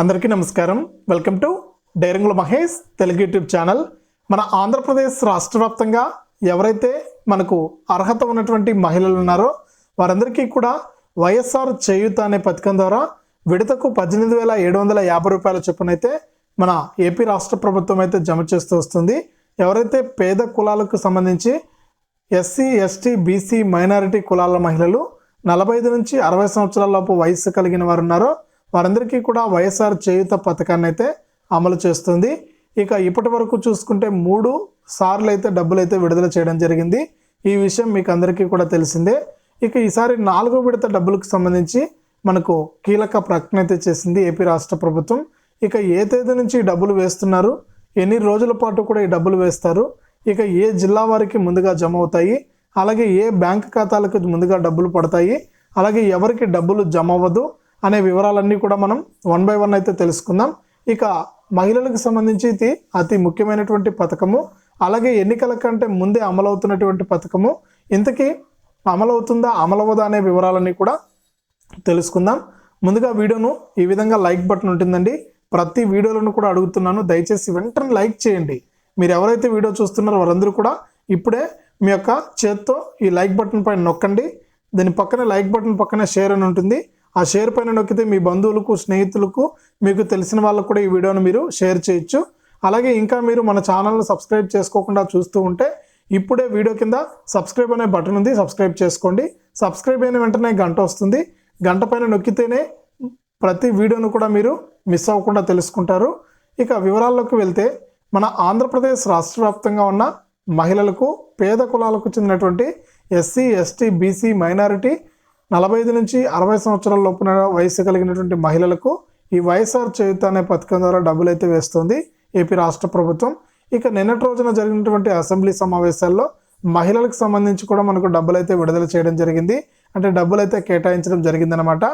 అందరికీ నమస్కారం. Welcome to Dairangula Mahesh Telugu YouTube channel. మన ఆంధ్రప్రదేశ్ రాష్ట్ర వ్యాప్తంగా ఎవరైతే మనకు అర్హత ఉన్నటువంటి మహిళలు ఉన్నారో వారందరికీ కూడా వైఎస్ఆర్ చేయూత అనే పథకం ద్వారా విడతకు పద్దెనిమిది వేల ఏడు వందల యాభై రూపాయల చొప్పునైతే మన ఏపీ రాష్ట్ర ప్రభుత్వం అయితే జమ చేస్తూ వస్తుంది. ఎవరైతే పేద కులాలకు సంబంధించి ఎస్సీ ఎస్టీ బీసీ మైనారిటీ కులాల మహిళలు నలభై ఐదు నుంచి అరవై సంవత్సరాల లోపు వయస్సు కలిగిన వారు ఉన్నారో వారందరికీ కూడా వైఎస్ఆర్ చేయుత పథకాన్ని అయితే అమలు చేస్తుంది. ఇక ఇప్పటి వరకు చూసుకుంటే మూడు సార్లు అయితే డబ్బులు అయితే విడుదల చేయడం జరిగింది. ఈ విషయం మీకు అందరికీ కూడా తెలిసిందే. ఇక ఈసారి నాలుగో విడత డబ్బులకు సంబంధించి మనకు కీలక ప్రకటన అయితే చేసింది ఏపీ రాష్ట్ర ప్రభుత్వం. ఇక ఏ తేదీ నుంచి డబ్బులు వేస్తున్నారు? ఎన్ని రోజుల పాటు కూడా ఈ డబ్బులు వేస్తారు? ఇక ఏ జిల్లా వారికి ముందుగా జమ అవుతాయి? అలాగే ఏ బ్యాంక్ ఖాతాలకు ముందుగా డబ్బులు పడతాయి? అలాగే ఎవరికి డబ్బులు జమ అవ్వదు? అనే వివరాలన్నీ కూడా మనం వన్ బై వన్ అయితే తెలుసుకుందాం. ఇక మహిళలకు సంబంధించి ఇది అతి ముఖ్యమైనటువంటి పథకము. అలాగే ఎన్నికల కంటే ముందే అమలవుతున్నటువంటి పథకము. ఇంతకీ అమలవుతుందా అమలవదా అనే వివరాలన్నీ కూడా తెలుసుకుందాం. ముందుగా వీడియోను ఈ విధంగా లైక్ బటన్ ఉంటుందండి. ప్రతి వీడియోలను కూడా అడుగుతున్నాను. దయచేసి వెంటనే లైక్ చేయండి. మీరు ఎవరైతే వీడియో చూస్తున్నారో వారందరూ కూడా ఇప్పుడే మీ యొక్క చేత్తో ఈ లైక్ బటన్ పైన నొక్కండి. దాని పక్కన లైక్ బటన్ పక్కన షేర్ అని ఉంటుంది. ఆ షేర్ పైన నొక్కితే మీ బంధువులకు స్నేహితులకు మీకు తెలిసిన వాళ్ళకు కూడా ఈ వీడియోను మీరు షేర్ చేయొచ్చు. అలాగే ఇంకా మీరు మన ఛానల్ను సబ్స్క్రైబ్ చేసుకోకుండా చూస్తూ ఉంటే ఇప్పుడే వీడియో కింద సబ్స్క్రైబ్ అనే బటన్ ఉంది సబ్స్క్రైబ్ చేసుకోండి. సబ్స్క్రైబ్ అయిన వెంటనే గంట వస్తుంది. గంట పైన నొక్కితేనే ప్రతి వీడియోను కూడా మీరు మిస్ అవ్వకుండా తెలుసుకుంటారు. ఇక వివరాల్లోకి వెళ్తే మన ఆంధ్రప్రదేశ్ రాష్ట్ర వ్యాప్తంగా ఉన్న మహిళలకు పేద కులాలకు చెందినటువంటి ఎస్సీ ఎస్టీ బీసీ మైనారిటీ నలభై ఐదు నుంచి అరవై సంవత్సరాల లోపున వయసు కలిగినటువంటి మహిళలకు ఈ వైఎస్ఆర్ చేయుత అనే పథకం ద్వారా డబ్బులు అయితే వేస్తుంది ఏపీ రాష్ట్ర ప్రభుత్వం. ఇక నిన్నటి రోజున జరిగినటువంటి అసెంబ్లీ సమావేశాల్లో మహిళలకు సంబంధించి కూడా మనకు డబ్బులు అయితే విడుదల చేయడం జరిగింది. అంటే డబ్బులు అయితే కేటాయించడం జరిగిందనమాట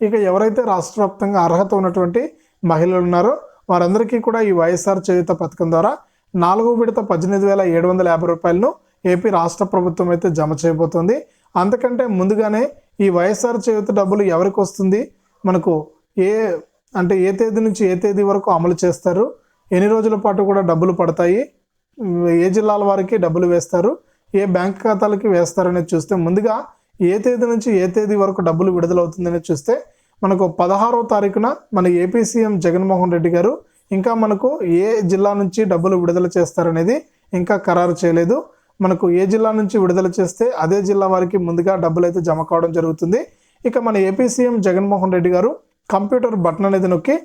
ఇక ఎవరైతే రాష్ట్ర వ్యాప్తంగా అర్హత ఉన్నటువంటి మహిళలు ఉన్నారో వారందరికీ కూడా ఈ వైఎస్ఆర్ చేయుత పథకం ద్వారా నాలుగు విడత పద్దెనిమిది వేల ఏడు వందల యాభై రూపాయలను ఏపీ రాష్ట్ర ప్రభుత్వం అయితే జమ చేయబోతోంది. అంతకంటే ముందుగానే ఈ వైఎస్ఆర్ చేయుత డబ్బులు ఎవరికి వస్తుంది? మనకు ఏ అంటే ఏ తేదీ నుంచి ఏ తేదీ వరకు అమలు చేస్తారు? ఎన్ని రోజుల పాటు కూడా డబ్బులు పడతాయి? ఏ జిల్లాల వారికి డబ్బులు వేస్తారు? ఏ బ్యాంక్ ఖాతాలకి వేస్తారనేది చూస్తే ముందుగా ఏ తేదీ నుంచి ఏ తేదీ వరకు డబ్బులు విడుదలవుతుందనేది చూస్తే మనకు పదహారో తారీఖున మన ఏపీ సీఎం జగన్మోహన్ రెడ్డి గారు ఇంకా మనకు ఏ జిల్లా నుంచి డబ్బులు విడుదల చేస్తారనేది ఇంకా ఖరారు చేయలేదు. మనకు ఏ జిల్లా నుంచి విడుదల చేస్తే అదే జిల్లా వారికి ముందుగా డబ్బులు అయితే జమ కావడం జరుగుతుంది. ఇక మన ఏపీ సీఎం జగన్మోహన్ రెడ్డి గారు కంప్యూటర్ బటన్ అనేది నొక్కి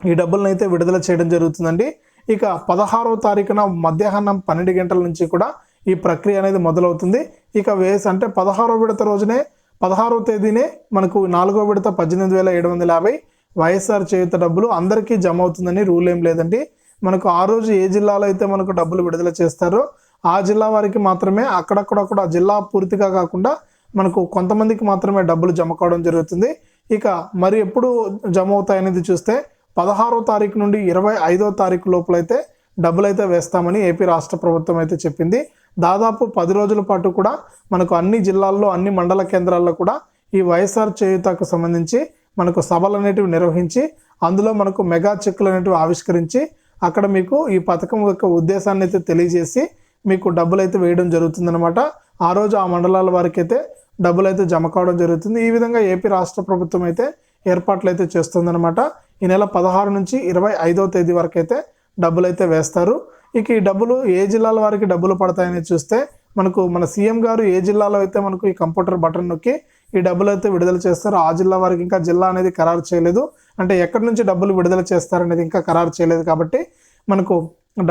ఈ డబ్బులను అయితే విడుదల చేయడం జరుగుతుందండి. ఇక పదహారవ తారీఖున మధ్యాహ్నం పన్నెండు గంటల నుంచి కూడా ఈ ప్రక్రియ అనేది మొదలవుతుంది. ఇక వేస్ అంటే పదహారో విడత రోజునే పదహారవ తేదీనే మనకు నాలుగో విడత పద్దెనిమిది వేల ఏడు వందల యాభై వైఎస్ఆర్ చేయుత డబ్బులు అందరికీ జమ అవుతుందని రూల్ ఏం లేదండి. మనకు ఆ రోజు ఏ జిల్లాలో అయితే మనకు డబ్బులు విడుదల చేస్తారో ఆ జిల్లా వారికి మాత్రమే అక్కడక్కడక్కడ జిల్లా పూర్తిగా కాకుండా మనకు కొంతమందికి మాత్రమే డబ్బులు జమ కావడం జరుగుతుంది. ఇక మరి ఎప్పుడు జమ అవుతాయనేది చూస్తే పదహారో తారీఖు నుండి ఇరవై ఐదో తారీఖు లోపలైతే డబ్బులు అయితే వేస్తామని ఏపీ రాష్ట్ర ప్రభుత్వం అయితే చెప్పింది. దాదాపు పది రోజుల పాటు కూడా మనకు అన్ని జిల్లాల్లో అన్ని మండల కేంద్రాల్లో కూడా ఈ వైఎస్ఆర్ చేయుతకు సంబంధించి మనకు సభలు అనేటివి నిర్వహించి అందులో మనకు మెగా చెక్కులు అనేటివి ఆవిష్కరించి అక్కడ మీకు ఈ పథకం యొక్క ఉద్దేశాన్ని అయితే తెలియజేసి మీకు డబ్బులు అయితే వేయడం జరుగుతుందనమాట ఆ రోజు ఆ మండలాల వారికి అయితే డబ్బులు అయితే జమ కావడం జరుగుతుంది. ఈ విధంగా ఏపీ రాష్ట్ర ప్రభుత్వం అయితే ఏర్పాట్లు అయితే చేస్తుందనమాట ఈ నెల పదహారు నుంచి ఇరవై ఐదవ తేదీ వరకు అయితే డబ్బులు అయితే వేస్తారు. ఇక ఈ డబ్బులు ఏ జిల్లాల వారికి డబ్బులు పడతాయని చూస్తే మనకు మన సీఎం గారు ఏ జిల్లాలో అయితే మనకు ఈ కంప్యూటర్ బటన్ నొక్కి ఈ డబ్బులు అయితే విడుదల చేస్తారో ఆ జిల్లా వారికి ఇంకా జిల్లా అనేది ఖరారు చేయలేదు. అంటే ఎక్కడి నుంచి డబ్బులు విడుదల చేస్తారనేది ఇంకా ఖరారు చేయలేదు కాబట్టి మనకు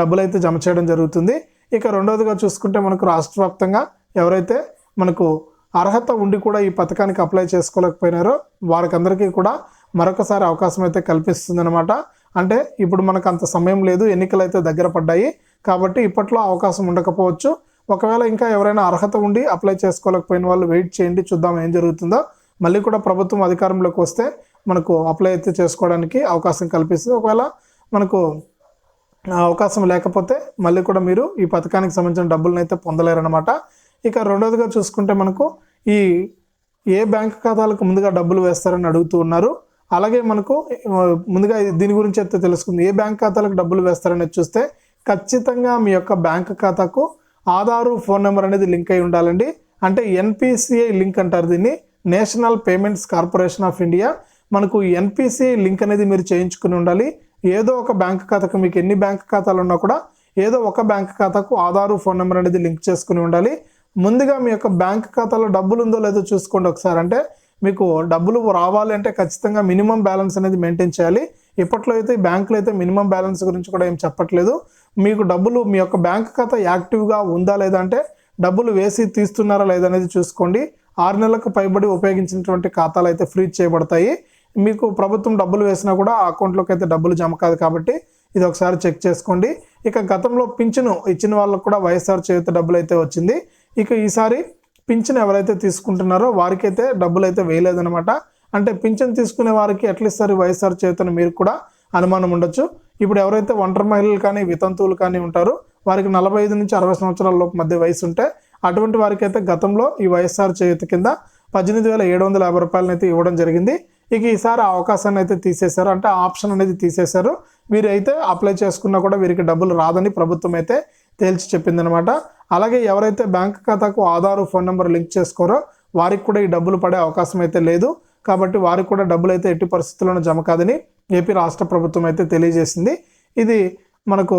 డబ్బులు అయితే జమ చేయడం జరుగుతుంది. ఇక రెండవదిగా చూసుకుంటే మనకు రాష్ట్ర వ్యాప్తంగా ఎవరైతే మనకు అర్హత ఉండి కూడా ఈ పథకానికి అప్లై చేసుకోలేకపోయినారో వారికందరికీ కూడా మరొకసారి అవకాశం అయితే కల్పిస్తుందన్నమాట. అంటే ఇప్పుడు మనకు అంత సమయం లేదు ఎన్నికలు అయితే దగ్గర పడ్డాయి కాబట్టి ఇప్పట్లో అవకాశం ఉండకపోవచ్చు. ఒకవేళ ఇంకా ఎవరైనా అర్హత ఉండి అప్లై చేసుకోలేకపోయిన వాళ్ళు వెయిట్ చేయండి చూద్దాం ఏం జరుగుతుందో. మళ్ళీ కూడా ప్రభుత్వం అధికారంలోకి వస్తే మనకు అప్లై అయితే చేసుకోవడానికి అవకాశం కల్పిస్తుంది. ఒకవేళ మనకు అవకాశం లేకపోతే మళ్ళీ కూడా మీరు ఈ పథకానికి సంబంధించిన డబ్బులను అయితే పొందలేరనమాట ఇక రెండోదిగా చూసుకుంటే మనకు ఈ ఏ బ్యాంక్ ఖాతాలకు ముందుగా డబ్బులు వేస్తారని అడుగుతూ ఉన్నారు. అలాగే మనకు ముందుగా దీని గురించి అయితే తెలుసుకుంది. ఏ బ్యాంక్ ఖాతాలకు డబ్బులు వేస్తారనేది చూస్తే ఖచ్చితంగా మీ యొక్క బ్యాంక్ ఖాతాకు ఆధారు ఫోన్ నెంబర్ అనేది లింక్ అయి ఉండాలండి. అంటే ఎన్పిసిఐ లింక్ అంటారు దీన్ని. National payments corporation of India. మనకు ఎన్పిసిఐ లింక్ అనేది మీరు చేయించుకుని ఉండాలి. ఏదో ఒక బ్యాంక్ ఖాతాకు మీకు ఎన్ని బ్యాంక్ ఖాతాలు ఉన్నా కూడా ఏదో ఒక బ్యాంక్ ఖాతాకు ఆధారు ఫోన్ నెంబర్ అనేది లింక్ చేసుకుని ఉండాలి. ముందుగా మీ యొక్క బ్యాంక్ ఖాతాలో డబ్బులు ఉందో లేదో చూసుకోండి ఒకసారి. అంటే మీకు డబ్బులు రావాలి అంటే ఖచ్చితంగా మినిమం బ్యాలెన్స్ అనేది మెయింటైన్ చేయాలి. ఇప్పట్లో అయితే బ్యాంకులో అయితే మినిమం బ్యాలెన్స్ గురించి కూడా ఏం చెప్పట్లేదు. మీకు డబ్బులు మీ యొక్క బ్యాంక్ ఖాతా యాక్టివ్గా ఉందా లేదా అంటే డబ్బులు వేసి తీస్తున్నారా లేదా అనేది చూసుకోండి. ఆరు నెలలకు పైబడి ఉపయోగించినటువంటి ఖాతాలు అయితే ఫ్రీజ్ చేయబడతాయి. మీకు ప్రభుత్వం డబ్బులు వేసినా కూడా ఆ అకౌంట్లోకి అయితే డబ్బులు జమ కాదు కాబట్టి ఇది ఒకసారి చెక్ చేసుకోండి. ఇక గతంలో పింఛను ఇచ్చిన వాళ్ళకు కూడా వైఎస్ఆర్ చేయుత డబ్బులు అయితే వచ్చింది. ఇక ఈసారి పింఛన్ ఎవరైతే తీసుకుంటున్నారో వారికైతే డబ్బులు అయితే వేయలేదనమాట అంటే పింఛన్ తీసుకునే వారికి ఎట్లా ఇస్తారు ఈ వైఎస్ఆర్ చేతను మీరు కూడా అనుమానం ఉండొచ్చు. ఇప్పుడు ఎవరైతే ఒంటరి మహిళలు కానీ వితంతువులు కానీ ఉంటారో వారికి నలభై ఐదు నుంచి అరవై సంవత్సరాల లోపు మధ్య వయసు ఉంటే అటువంటి వారికైతే గతంలో ఈ వైఎస్ఆర్ చేయుత కింద పద్దెనిమిది వేల ఏడు వందల యాభై రూపాయలనైతే ఇవ్వడం జరిగింది. ఇక ఈసారి ఆ అవకాశాన్ని అయితే తీసేశారు. అంటే ఆప్షన్ అనేది తీసేశారు. వీరైతే అయితే అప్లై చేసుకున్నా కూడా వీరికి డబ్బులు రాదని ప్రభుత్వం అయితే తేల్చి చెప్పిందనమాట. అలాగే ఎవరైతే బ్యాంక్ ఖాతాకు ఆధారు ఫోన్ నెంబర్ లింక్ చేసుకోరో వారికి కూడా ఈ డబ్బులు పడే అవకాశం అయితే లేదు. కాబట్టి వారికి కూడా డబ్బులు అయితే ఎట్టి పరిస్థితుల్లోనూ జమ కాదని ఏపీ రాష్ట్ర ప్రభుత్వం అయితే తెలియజేసింది. ఇది మనకు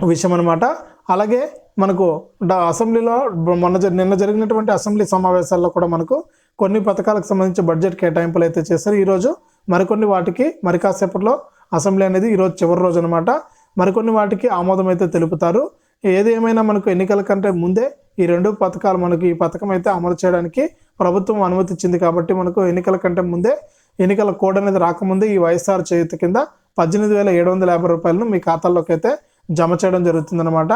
విషయం అనమాట అలాగే మనకు డ- అసెంబ్లీలో మొన్న నిన్న జరిగినటువంటి అసెంబ్లీ సమావేశాల్లో కూడా మనకు కొన్ని పథకాలకు సంబంధించి బడ్జెట్ కేటాయింపులు అయితే చేశారు. ఈరోజు మరికొన్ని వాటికి మరి కాసేపట్లో అసెంబ్లీ అనేది ఈరోజు చివరి రోజు అనమాట మరికొన్ని వాటికి ఆమోదం అయితే తెలుపుతారు. ఏది ఏమైనా మనకు ఎన్నికల కంటే ముందే ఈ రెండు పథకాలు మనకు ఈ పథకం అయితే అమలు చేయడానికి ప్రభుత్వం అనుమతిచ్చింది కాబట్టి మనకు ఎన్నికల కంటే ముందే ఎన్నికల కోడ్ అనేది రాకముందే ఈ వైఎస్ఆర్ చేయుత కింద పద్దెనిమిది వేల ఏడు వందల యాభై రూపాయలను మీ ఖాతాల్లోకి అయితే జమ చేయడం జరుగుతుందన్నమాట.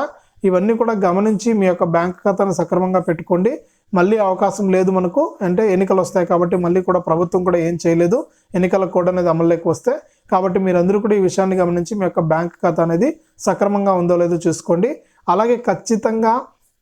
ఇవన్నీ కూడా గమనించి మీ యొక్క బ్యాంక్ ఖాతాను సక్రమంగా పెట్టుకోండి. మళ్ళీ అవకాశం లేదు మనకు అంటే ఎన్నికలు వస్తాయి కాబట్టి మళ్ళీ కూడా ప్రభుత్వం కూడా ఏం చేయలేదు. ఎన్నికల కోడ్ అనేది అమల్లోకి వస్తే కాబట్టి మీరందరూ కూడా ఈ విషయాన్ని గమనించి మీ యొక్క బ్యాంక్ ఖాతా అనేది సక్రమంగా ఉందో లేదో చూసుకోండి. అలాగే ఖచ్చితంగా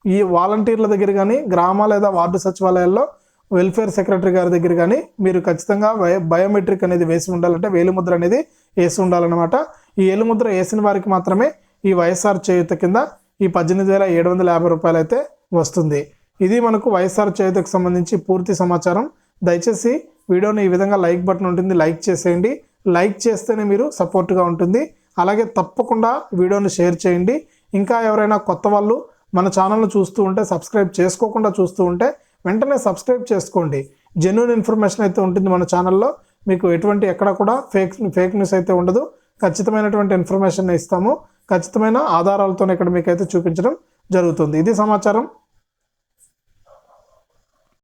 ఈ వాలంటీర్ల దగ్గర కానీ గ్రామ లేదా వార్డు సచివాలయాల్లో వెల్ఫేర్ సెక్రటరీ గారి దగ్గర కానీ మీరు ఖచ్చితంగా బయోమెట్రిక్ అనేది వేసి ఉండాలంటే వేలిముద్ర అనేది వేసి ఉండాలన్నమాట. ఈ ఏలుముద్ర వేసిన వారికి మాత్రమే ఈ వైఎస్ఆర్ చేయుత కింద ఈ పద్దెనిమిది వేల ఏడు వందల యాభై రూపాయలు అయితే వస్తుంది. ఇది మనకు వైఎస్ఆర్ చేయుతకు సంబంధించి పూర్తి సమాచారం. దయచేసి వీడియోని ఈ విధంగా లైక్ బటన్ ఉంటుంది లైక్ చేసేయండి. లైక్ చేస్తేనే మీరు సపోర్ట్గా ఉంటుంది. అలాగే తప్పకుండా వీడియోని షేర్ చేయండి. ఇంకా ఎవరైనా కొత్త వాళ్ళు మన ఛానల్ను చూస్తూ ఉంటే సబ్స్క్రైబ్ చేసుకోకుండా చూస్తూ ఉంటే వెంటనే సబ్స్క్రైబ్ చేసుకోండి. జెన్యున్ ఇన్ఫర్మేషన్ అయితే ఉంటుంది మన ఛానల్లో. మీకు ఎటువంటి ఎక్కడ కూడా ఫేక్ ఫేక్ న్యూస్ అయితే ఉండదు. ఖచ్చితమైనటువంటి ఇన్ఫర్మేషన్ ఇస్తాము. ఖచ్చితమైన ఆధారాలతో ఇక్కడ మీకైతే చూపించడం జరుగుతుంది. ఇది సమాచారం